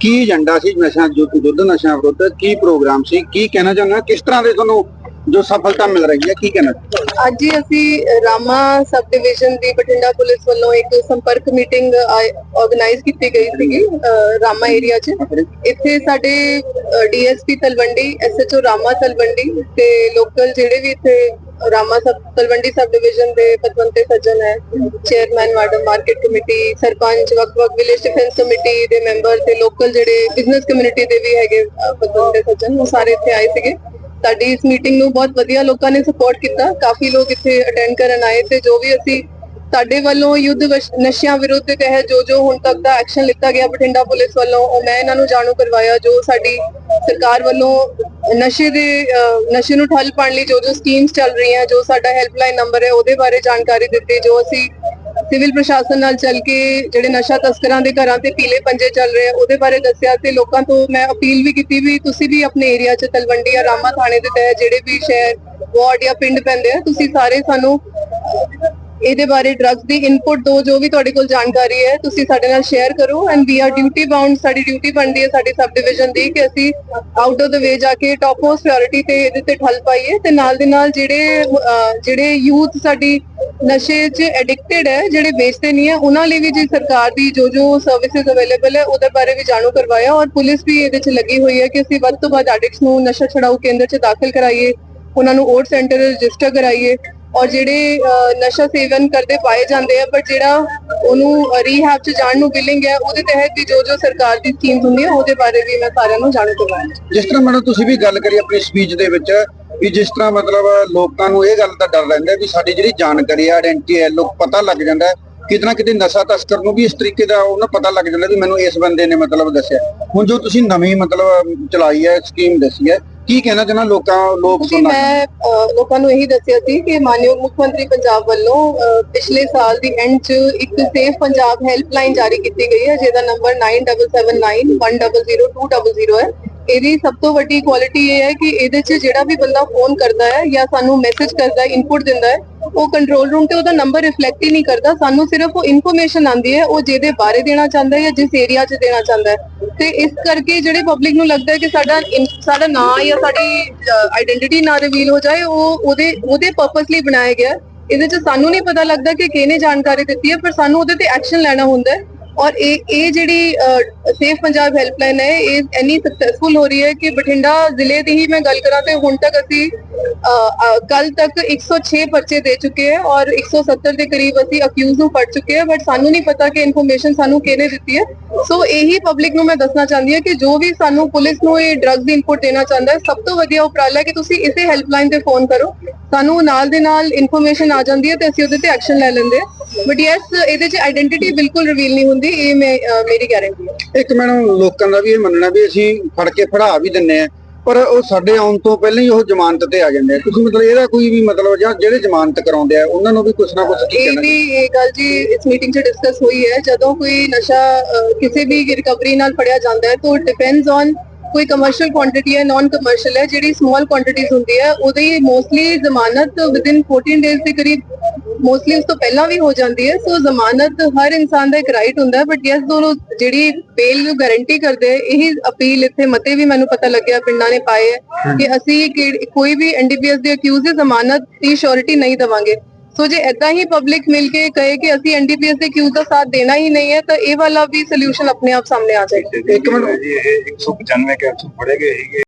ਕੀ agenda ਸੀ ਨਸ਼ਾ ਯੁੱਧ ਨਸ਼ਾ ਵਿਰੁੱਧ ਕੀ ਪ੍ਰੋਗਰਾਮ ਸੀ, ਕੀ ਕਹਿਣਾ ਚਾਹੁੰਦੇ ਕਿਸ ਤਰ੍ਹਾਂ ਦੇ ਤੁਹਾਨੂੰ ਜੋ ਸਫਲਤਾ ਮਿਲ ਰਹੀ ਹੈ, ਕੀ ਕਹਿਣਾ ਅੱਜ ਹੀ ਅਸੀਂ ਰਾਮਾ ਸਬ ਡਿਵੀਜ਼ਨ ਦੀ ਬਠਿੰਡਾ ਪੁਲਿਸ ਵੱਲੋਂ ਇੱਕ ਸੰਪਰਕ ਮੀਟਿੰਗ ਆਰਗੇਨਾਈਜ਼ ਕੀਤੀ ਗਈ ਸੀਗੀ ਰਾਮਾ ਏਰੀਆ 'ਚ। ਇੱਥੇ ਸਾਡੇ ਡੀਐਸਪੀ ਤਲਵੰਡੀ ਐਸਐਚਓ ਰਾਮਾ ਤਲਵੰਡੀ ਤੇ ਲੋਕਲ ਜਿਹੜੇ ਵੀ ਇੱਥੇ Rama sub Talwandi sub division ਦੇ ਪਤਵੰਤੇ ਸੱਜਣ ਹੈ। Chairman ward market committee sarpanch ਵੱਖ-ਵੱਖ ਵਿਲੇਜ ਡਿਫੈਂਸ ਕਮੇਟੀ ਦੇ ਮੈਂਬਰ ਤੇ ਲੋਕਲ ਜਿਹੜੇ ਬਿਜ਼ਨਸ ਕਮਿਊਨਿਟੀ ਦੇ ਵੀ ਹੈਗੇ ਅਹ, ਪਤਵੰਤੇ ਸੱਜਣ ਉਹ ਸਾਰੇ ਇੱਥੇ ਆਏ ਸੀਗੇ। ਸਾਡੀ ਇਸ ਮੀਟਿੰਗ ਨੂੰ ਬਹੁਤ ਵਧੀਆ ਲੋਕਾਂ ਨੇ ਸਪੋਰਟ ਕੀਤਾ। ਕਾਫੀ ਲੋਕ ਇੱਥੇ ਅਟੈਂਡ ਕਰਨ ਆਏ ਤੇ ਜੋ ਵੀ ਅਸੀਂ ਸਾਡੇ ਵੱਲੋਂ ਯੁੱਧ ਨਸ਼ਿਆਂ ਵਿਰੁੱਧ ਕਹੇ ਜੋ ਜੋ ਹੁਣ ਤੱਕ ਦਾ ਐਕਸ਼ਨ ਲਿੱਤਾ ਗਿਆ ਬਠਿੰਡਾ ਪੁਲਿਸ ਵੱਲੋਂ, ਉਹ ਮੈਂ ਇਹਨਾਂ ਨੂੰ ਜਾਣੂ ਕਰਵਾਇਆ, ਜੋ ਸਾਡੀ ਸਰਕਾਰ ਵੱਲੋਂ ਨਸ਼ੇ ਦੇ ਨਸ਼ੇ ਨੂੰ ਠੱਲ ਪਾਉਣ ਲਈ ਜੋ ਜੋ ਸਕੀਮਸ ਚੱਲ ਰਹੀਆਂ, ਜੋ ਸਾਡਾ ਹੈਲਪਲਾਈਨ ਨੰਬਰ ਹੈ, ਉਹਦੇ ਬਾਰੇ ਜਾਣਕਾਰੀ ਦਿੱਤੀ, ਜੋ ਅਸੀਂ ਸਿਵਲ ਪ੍ਰਸ਼ਾਸਨ ਨਾਲ ਚੱਲ ਕੇ ਜਿਹੜੇ ਨਸ਼ਾ ਤਸਕਰਾਂ ਦੇ ਘਰਾਂ ਤੇ ਪੀਲੇ ਪੰਜੇ ਚੱਲ ਰਹੇ ਆ, ਉਹਦੇ ਬਾਰੇ ਦੱਸਿਆ ਤੇ ਲੋਕਾਂ ਤੋਂ ਮੈਂ ਅਪੀਲ ਵੀ ਕੀਤੀ ਵੀ ਤੁਸੀਂ ਵੀ ਆਪਣੇ ਏਰੀਆ 'ਚ ਤਲਵੰਡੀ ਜਾਂ ਰਾਮਾ ਥਾਣੇ ਦੇ ਤਹਿਤ ਜਿਹੜੇ ਵੀ ਸ਼ਹਿਰ, ਵਾਰਡ ਜਾਂ ਪਿੰਡ ਪੈਂਦੇ ਆ, ਤੁਸੀਂ ਸਾਰੇ ਸਾਨੂੰ ਇਹਦੇ ਬਾਰੇ ਡਰੱਗਸ ਦੀ ਇਨਪੁਟ ਦੋ, ਜੋ ਵੀ ਤੁਹਾਡੇ ਕੋਲ ਜਾਣਕਾਰੀ ਹੈ, ਤੁਸੀਂ ਸਾਡੇ ਨਾਲ ਸ਼ੇਅਰ ਕਰੋ and we are duty bound ਸਾਡੀ ਡਿਊਟੀ ਬਣਦੀ ਹੈ ਸਾਡੀ ਸਬ ਡਿਵੀਜ਼ਨ ਦੀ ਕਿ ਅਸੀਂ ਆਊਟ ਆਫ ਦ ਵੇ ਜਾ ਕੇ ਟਾਪ ਮੋਸਟ ਪ੍ਰਾਇੋਰਟੀ ਤੇ ਇਹਦੇ ਤੇ ਠੱਲ ਪਾਈਏ ਤੇ ਨਾਲ ਦੇ ਨਾਲ ਜਿਹੜੇ ਜਿਹੜੇ ਯੂਥ ਸਾਡੀ ਨਸ਼ੇ 'ਚ ਐਡਿਕਟਡ ਹੈ, ਜਿਹੜੇ ਵੇਚਦੇ ਨਹੀਂ ਹੈ, ਉਹਨਾਂ ਲਈ ਵੀ ਜੀ ਸਰਕਾਰ ਦੀ ਜੋ ਜੋ ਸਰਵਿਸਿਜ਼ ਅਵੇਲੇਬਲ ਹੈ, ਉਹਦੇ ਬਾਰੇ ਵੀ ਜਾਣੂ ਕਰਵਾਇਆ ਔਰ ਪੁਲਿਸ ਵੀ ਇਹਦੇ 'ਚ ਲੱਗੀ ਹੋਈ ਹੈ ਕਿ ਅਸੀਂ ਵੱਧ ਤੋਂ ਵੱਧ ਐਡਿਕਟਸ ਨੂੰ ਨਸ਼ਾ ਛਡਾਊ ਕੇਂਦਰ 'ਚ ਦਾਖਲ ਕਰਾਈਏ, ਉਹਨਾਂ ਨੂੰ ਓਟ ਸੈਂਟਰ ਰਜਿਸਟਰ ਕਰਾਈਏ ਔਰ ਜਿਹੜੇ ਨਸ਼ਾ ਸੇਵਨ ਕਰਦੇ ਪਾਏ ਜਾਂਦੇ ਆ, ਪਰ ਜਿਹੜਾ ਉਹਨੂੰ ਰੀਹੈਬ 'ਚ ਜਾਣ ਨੂੰ ਬਿਲਿੰਗ ਹੈ, ਉਹਦੇ ਤਹਿਤ ਵੀ ਜੋ ਜੋ ਸਰਕਾਰ ਦੀ ਸਕੀਮਸ ਹੁੰਦੀਆਂ ਉਹਦੇ ਬਾਰੇ ਵੀ ਮੈਂ ਸਾਰਿਆਂ ਨੂੰ ਜਾਣੂ ਕਰਵਾਇਆ ਜਿਸ ਤਰ੍ਹਾਂ ਮੈਡਮ ਤੁਸੀਂ ਵੀ ਗੱਲ ਕਰੀ ਆਪਣੀ ਸਪੀਚ ਦੇ ਵਿੱਚ, ਵੀ ਜਿਸ ਤਰ੍ਹਾਂ ਮਤਲਬ ਲੋਕਾਂ ਨੂੰ ਇਹ ਗੱਲ ਦਾ ਡਰ ਰਹਿੰਦਾ ਵੀ ਸਾਡੀ ਜਿਹੜੀ ਜਾਣਕਾਰੀ ਹੈ ਆਇਡੈਂਟੀ ਹੈ, ਲੋਕ ਪਤਾ ਲੱਗ ਜਾਂਦਾ ਹੈ, ਕਿਤੇ ਨਸ਼ਾ ਤਸਕਰ ਨੂੰ ਵੀ ਇਸ ਤਰੀਕੇ ਦਾ ਉਹਨਾਂ ਪਤਾ ਲੱਗ ਜਾਂਦਾ ਵੀ ਮੈਨੂੰ ਇਸ ਬੰਦੇ ਨੇ ਮਤਲਬ ਦੱਸਿਆ। ਹੁਣ ਜੋ ਤੁਸੀਂ ਨਵੀਂ ਮਤਲਬ ਚਲਾਈ ਹੈ ਸਕੀਮ ਦੱਸੀ ਹੈ ਕੀ ਕਹਿਣਾ ਚਾਹੁੰਦਾ ਲੋਕਾਂ ਲੋਕ ਕਿ ਸੁਣਨਾ ਮੈਂ ਅਹ, ਲੋਕਾਂ ਨੂੰ ਇਹੀ ਦੱਸਿਆ ਸੀ ਕਿ ਮਾਨਯੋਗ ਮੁੱਖ ਮੰਤਰੀ ਪੰਜਾਬ ਵੱਲੋਂ ਅਹ, ਪਿਛਲੇ ਸਾਲ ਦੀ ਐਂਡ 'ਚ ਇੱਕ ਸੇਫ ਪੰਜਾਬ ਹੈਲਪਲਾਈਨ ਜਾਰੀ ਕੀਤੀ ਗਈ ਹੈ ਜਿਹਦਾ ਨੰਬਰ 9779100200 ਹੈ। ਇਹਦੀ ਸਭ ਤੋਂ ਵੱਡੀ ਕੁਆਲਿਟੀ ਇਹ ਹੈ ਕਿ ਇਹਦੇ 'ਚ ਜਿਹੜਾ ਵੀ ਬੰਦਾ ਫੋਨ ਕਰਦਾ ਹੈ ਜਾਂ ਸਾਨੂੰ ਮੈਸੇਜ ਕਰਦਾ ਹੈ ਇਨਪੁਟ ਦਿੰਦਾ ਹੈ, ਉਹ ਕੰਟਰੋਲ ਰੂਮ ਤੇ ਉਹਦਾ ਨੰਬਰ ਰਿਫਲੈਕਟ ਹੀ ਨਹੀਂ ਕਰਦਾ। ਸਾਨੂੰ ਸਿਰਫ ਉਹ ਇਨਫੋਰਮੇਸ਼ਨ ਆਂਦੀ ਹੈ, ਉਹ ਜਿਹਦੇ ਬਾਰੇ ਦੇਣਾ ਚਾਹੁੰਦਾ ਹੈ ਜਾਂ ਜਿਸ ਏਰੀਆ 'ਚ ਦੇਣਾ ਚਾਹੁੰਦਾ ਹੈ। ਤੇ ਇਸ ਕਰਕੇ ਜਿਹੜੇ ਪਬਲਿਕ ਨੂੰ ਲੱਗਦਾ ਹੈ ਕਿ ਸਾਡਾ ਸਾਡਾ ਨਾਂ ਜਾਂ ਸਾਡੀ ਆਇਡੈਂਟੀਟੀ ਨਾ ਰਿਵੀਲ ਹੋ ਜਾਏ, ਉਹ ਉਹਦੇ ਉਹਦੇ ਪਰਪਸ ਲਈ ਬਣਾਇਆ ਗਿਆ ਇਹਦੇ 'ਚ ਸਾਨੂੰ ਨਹੀਂ ਪਤਾ ਲੱਗਦਾ ਕਿ ਕਿਹਨੇ ਜਾਣਕਾਰੀ ਦਿੱਤੀ ਹੈ, ਪਰ ਸਾਨੂੰ ਉਹਦੇ ਤੇ ਐਕਸ਼ਨ ਲੈਣਾ ਹੁੰਦਾ ਹੈ। ਔਰ ਇਹ ਇਹ ਜਿਹੜੀ ਸੇਫ ਪੰਜਾਬ ਹੈਲਪਲਾਈਨ ਹੈ, ਇਹ ਇੰਨੀ ਸਕਸੈਸਫੁਲ ਹੋ ਰਹੀ ਹੈ ਕਿ ਬਠਿੰਡਾ ਜ਼ਿਲ੍ਹੇ ਦੀ ਹੀ ਮੈਂ ਗੱਲ ਕਰਾਂ ਤੇ ਹੁਣ ਤੱਕ ਅਸੀਂ ਕੱਲ ਤੱਕ 106 ਪਰਚੇ ਦੇ ਚੁੱਕੇ ਹੈ ਔਰ 170 ਦੇ ਕਰੀਬ ਅਸੀਂ ਅਕਿਊਜ਼ ਨੂੰ ਫੜ ਚੁੱਕੇ ਹਾਂ ਬਟ ਸਾਨੂੰ ਨਹੀਂ ਪਤਾ ਕਿ ਇਨਫੋਰਮੇਸ਼ਨ ਸਾਨੂੰ ਕਿਹਨੇ ਦਿੱਤੀ ਹੈ। ਸੋ ਇਹੀ ਪਬਲਿਕ ਨੂੰ ਮੈਂ ਦੱਸਣਾ ਚਾਹੁੰਦੀ ਹਾਂ ਕਿ ਜੋ ਵੀ ਸਾਨੂੰ ਪੁਲਿਸ ਨੂੰ ਇਹ ਡਰੱਗ ਦੀ ਇਨਪੁਟ ਦੇਣਾ ਚਾਹੁੰਦਾ ਹੈ, ਸਭ ਤੋਂ ਵਧੀਆ ਉਪਰਾਲਾ ਕਿ ਤੁਸੀਂ ਇਸੇ ਹੈਲਪਲਾਈਨ ਤੇ ਫੋਨ ਕਰੋ। ਸਾਨੂੰ ਨਾਲ ਦੇ ਨਾਲ ਇਨਫੋਰਮੇਸ਼ਨ ਆ ਜਾਂਦੀ ਹੈ ਤੇ ਅਸੀਂ ਉਹਦੇ ਤੇ ਐਕਸ਼ਨ ਲੈ ਲੈਂਦੇ ਬਟ ਯੈਸ ਇਹਦੇ 'ਚ ਆਇਡੈਂਟੀਟੀ ਬਿਲਕੁਲ ਰਿਵੀਲ ਨਹੀਂ ਹੁੰਦੀ ਇਹ ਮੈਂ ਅਹ, ਮੇਰੀ ਗਾਰੰਟੀ ਹੈ। ਇੱਕ ਮੈਡਮ ਲੋਕਾਂ ਦਾ ਵੀ ਇਹ ਮੰਨਣਾ ਵੀ ਅਸੀਂ ਫੜ ਕੇ ਫੜਾ ਵੀ ਦਿੰਨੇ ਆ ਪਰ ਉਹ ਸਾਡੇ ਆਉਣ ਤੋਂ ਪਹਿਲਾਂ ਹੀ ਉਹ ਜ਼ਮਾਨਤ ਤੇ ਆ ਜਾਂਦੇ ਆ। ਤੁਸੀਂ ਮਤਲਬ ਇਹਦਾ ਕੋਈ ਵੀ ਮਤਲਬ ਜਾਂ ਜਿਹੜੇ ਜ਼ਮਾਨਤ ਕਰਾਉਂਦੇ ਆ ਉਹਨਾਂ ਨੂੰ ਵੀ ਕੁਛ ਨਾ ਕੁਛ ਕੀ ਇਹ ਕਹਿਣਾ ਵੀ ਇਹ ਗੱਲ ਜੀ ਇਸ ਮੀਟਿੰਗ 'ਚ ਡਿਸਕਸ ਹੋਈ ਹੈ। ਜਦੋਂ ਕੋਈ ਨਸ਼ਾ ਅਹ, ਕਿਸੇ ਵੀ ਰਿਕਵਰੀ ਨਾਲ ਫੜਿਆ ਜਾਂਦਾ ਹੈ ਤਾਂ ਡਿਪੈਂਡਸ ਔਨ ਕੋਈ ਕਮਰਸ਼ੀਅਲ ਕੁਆਂਟੀਟੀ ਹੈ ਨਾਨ ਕਮਰਸ਼ੀਅਲ ਹੈ ਜਿਹੜੀ ਸਮਾਲ ਕੁਆਂਟੀਟੀਜ਼ ਹੁੰਦੀ ਹੈ ਉਹਦੀ ਮੋਸਟਲੀ ਜ਼ਮਾਨਤ ਵਿਦਿਨ 14 ਡੇਜ਼ ਦੇ ਕਰੀਬ ਮੋਸਟਲੀ ਉਸ ਤੋਂ ਪਹਿਲਾਂ ਵੀ ਹੋ ਜਾਂਦੀ ਹੈ ਸੋ ਜ਼ਮਾਨਤ ਹਰ ਇਨਸਾਨ ਦਾ ਇੱਕ ਰਾਈਟ ਹੁੰਦਾ ਬਟ ਯੈਸ ਦੋਨੋਂ ਜਿਹੜੀ ਬੇਲ ਨੂੰ ਗਾਰੰਟੀ ਕਰਦੇ ਹੈ, ਅਪੀਲ ਇੱਥੇ ਮਤੇ ਵੀ ਮੈਨੂੰ ਪਤਾ ਲੱਗਿਆ ਪਿੰਡਾਂ ਨੇ ਪਾਏ ਹੈ ਕਿ ਅਸੀਂ ਕੋਈ ਵੀ ਐਨਡੀਪੀਐਸ ਦੇ ਅਕਿਊਜ਼ ਦੀ ਜ਼ਮਾਨਤ ਦੀ ਸ਼ੋਰਿਟੀ ਨਹੀਂ ਦਵਾਂਗੇ। ਸੋ ਜੇ ਇਦਾਂ ਹੀ ਪਬਲਿਕ ਮਿਲ ਕੇ ਕਹੇ ਕਿ ਅਸੀਂ ਐਨਡੀਪੀਐਸ ਦੇ ਕਿਊ ਦਾ ਸਾਥ ਦੇਣਾ ਹੀ ਨਹੀਂ ਹੈ, ਤਾਂ ਇਹ ਵਾਲਾ ਵੀ ਸੋਲੂਸ਼ਨ ਆਪਣੇ ਆਪ ਸਾਹਮਣੇ ਆ ਜਾਏਗਾ। ਇੱਕ ਮਿੰਟ ਜੀ 195 ਕੈਪਸੂਲ ਫੜੇ ਗਏ ਸੀਗੇ।